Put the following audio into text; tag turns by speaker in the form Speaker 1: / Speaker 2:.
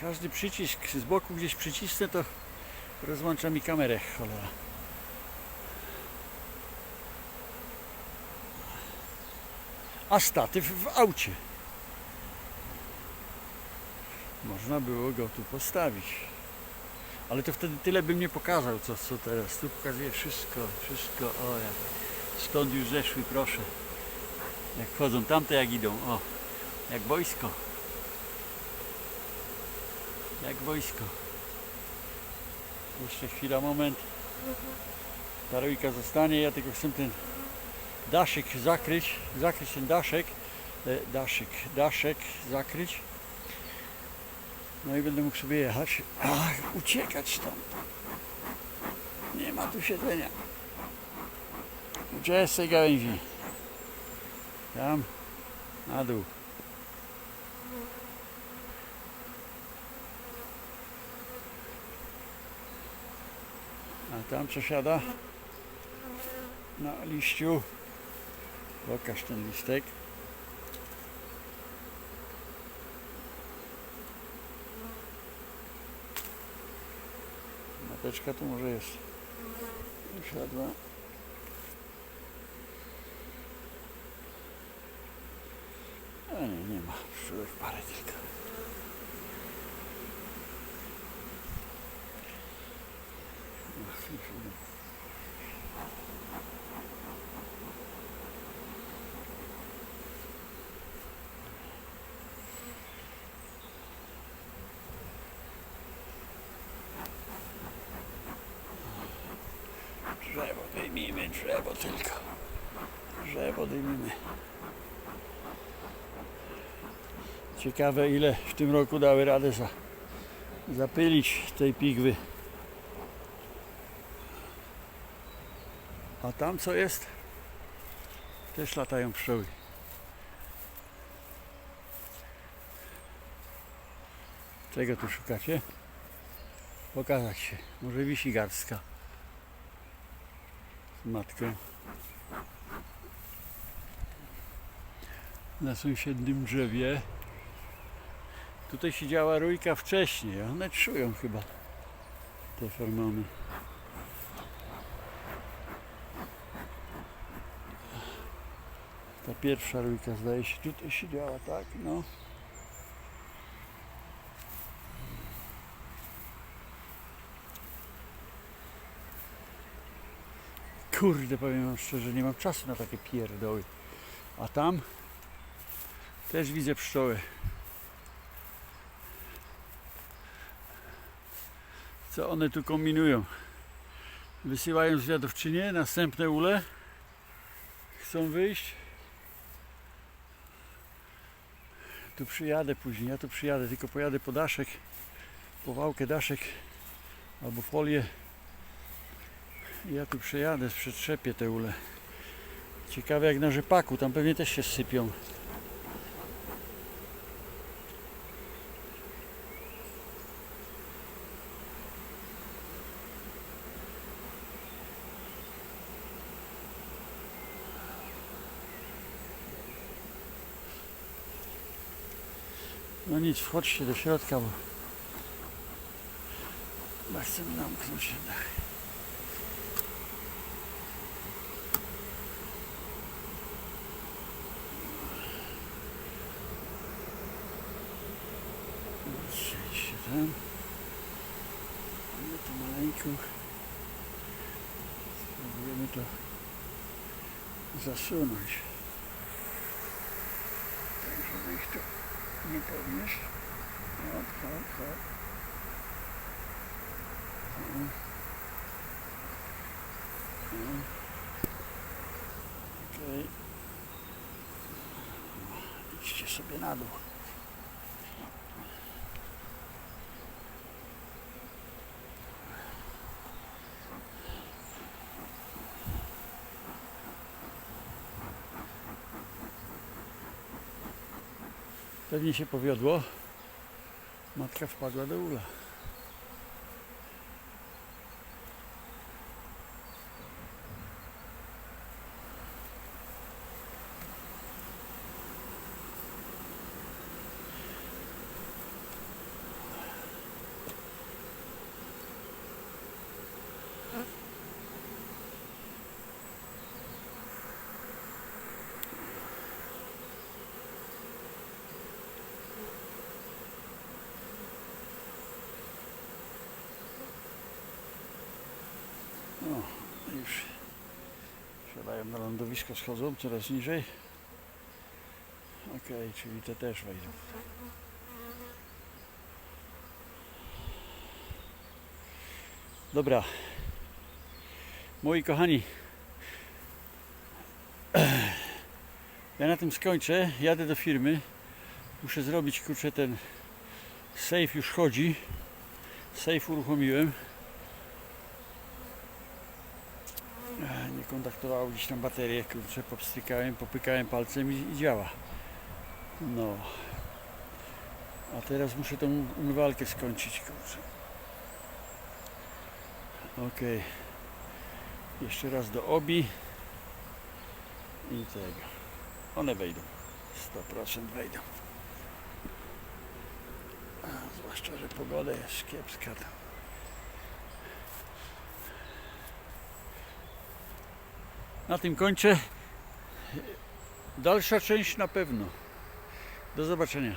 Speaker 1: Każdy przycisk z boku gdzieś przycisnę, to rozłącza mi kamerę, cholera. A statyw w aucie. Można było go tu postawić. Ale to wtedy tyle bym nie pokazał, co, co teraz. Tu pokazuję wszystko, wszystko. O, jak, skąd już zeszły, proszę. Jak wchodzą, tamte jak idą. O, jak wojsko. Jak wojsko. Jeszcze chwila, moment. Ta rójka zostanie, ja tylko chcę ten daszek zakryć, zakryć ten daszek, e, daszek, daszek zakryć. No i będę mógł sobie jechać. Ach, uciekać stąd. Nie ma tu siedzenia. Gdzie z tej gałęzi? Tam, na dół. Tam co siada? Na liściu. Pokaż ten listek. Mateczka tu może jest. Usiadła. A nie, nie ma. Pszczółek parę tylko. Idą. Drzewo wyjmijmy, drzewo tylko. Drzewo wyjmijmy. Ciekawe ile w tym roku dały radę za, zapylić tej pigwy. A tam co jest? Też latają pszczoły. Czego tu szukacie? Pokazać się. Może wisi garstka z matką. Na sąsiednim drzewie. Tutaj siedziała rójka wcześniej. One czują chyba te fermony. Ta pierwsza rójka zdaje się tutaj siedziała, tak? No. Kurde, powiem wam szczerze, nie mam czasu na takie pierdoły. A tam też widzę pszczoły. Co one tu kombinują? Wysyłają zwiadowczynię, następne ule. Chcą wyjść. Tu przyjadę później, ja tu przyjadę, tylko pojadę po daszek, po wałkę daszek albo folię. Ja tu przejadę, przetrzepię te ule. Ciekawe jak na rzepaku, tam pewnie też się sypią. No nic, wchodźcie do środka, bo chyba chcemy namknąć jednak. Przejdź się tam. No to maleńko. Spróbujemy to zasunąć. Tak, żeby ich nie podnieść. Hop, hop, hop. Okej. Idźcie sobie na dół. Pewnie się powiodło. Matka wpadła do ula. Na lądowisko schodzą coraz niżej. Okej, czyli te też wejdą. Dobra. Moi kochani, ja na tym skończę. Jadę do firmy. Muszę zrobić kurczę ten safe już chodzi. Safe uruchomiłem. Ech, Nie kontaktowało gdzieś tam baterię, kurczę, popstrykałem, popykałem palcem i, i działa. No. A teraz muszę tą umywalkę skończyć, kurczę. Okej. Jeszcze raz do obi. I tego. One wejdą. 100% wejdą. A, zwłaszcza, że pogoda jest kiepska. To. Na tym kończę. Dalsza część na pewno. Do zobaczenia.